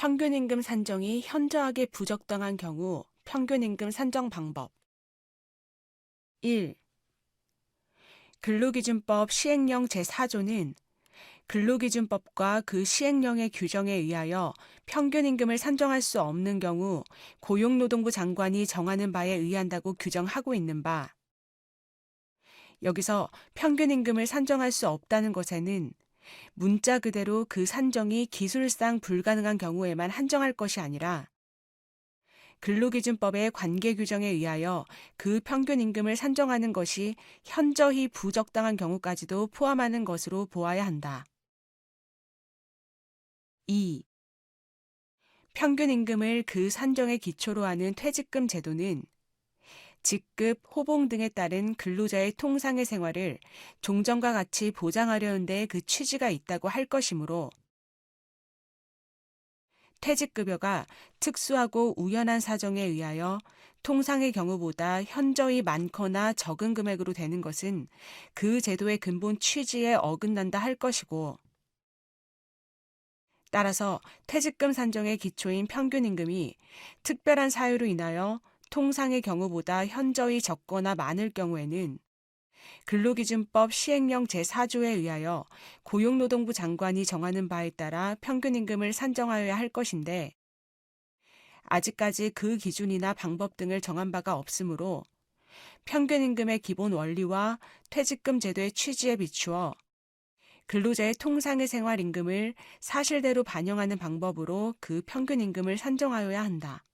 평균 임금 산정이 현저하게 부적당한 경우 평균 임금 산정 방법 1. 근로기준법 시행령 제4조는 근로기준법과 그 시행령의 규정에 의하여 평균 임금을 산정할 수 없는 경우 고용노동부 장관이 정하는 바에 의한다고 규정하고 있는 바. 여기서 평균 임금을 산정할 수 없다는 것에는 문자 그대로 그 산정이 기술상 불가능한 경우에만 한정할 것이 아니라 근로기준법의 관계 규정에 의하여 그 평균 임금을 산정하는 것이 현저히 부적당한 경우까지도 포함하는 것으로 보아야 한다. 2. 평균 임금을 그 산정의 기초로 하는 퇴직금 제도는 직급, 호봉 등에 따른 근로자의 통상의 생활을 종전과 같이 보장하려는 데 그 취지가 있다고 할 것이므로 퇴직급여가 특수하고 우연한 사정에 의하여 통상의 경우보다 현저히 많거나 적은 금액으로 되는 것은 그 제도의 근본 취지에 어긋난다 할 것이고 따라서 퇴직금 산정의 기초인 평균 임금이 특별한 사유로 인하여 통상의 경우보다 현저히 적거나 많을 경우에는 근로기준법 시행령 제4조에 의하여 고용노동부 장관이 정하는 바에 따라 평균임금을 산정하여야 할 것인데 아직까지 그 기준이나 방법 등을 정한 바가 없으므로 평균임금의 기본 원리와 퇴직금 제도의 취지에 비추어 근로자의 통상의 생활 임금을 사실대로 반영하는 방법으로 그 평균임금을 산정하여야 한다.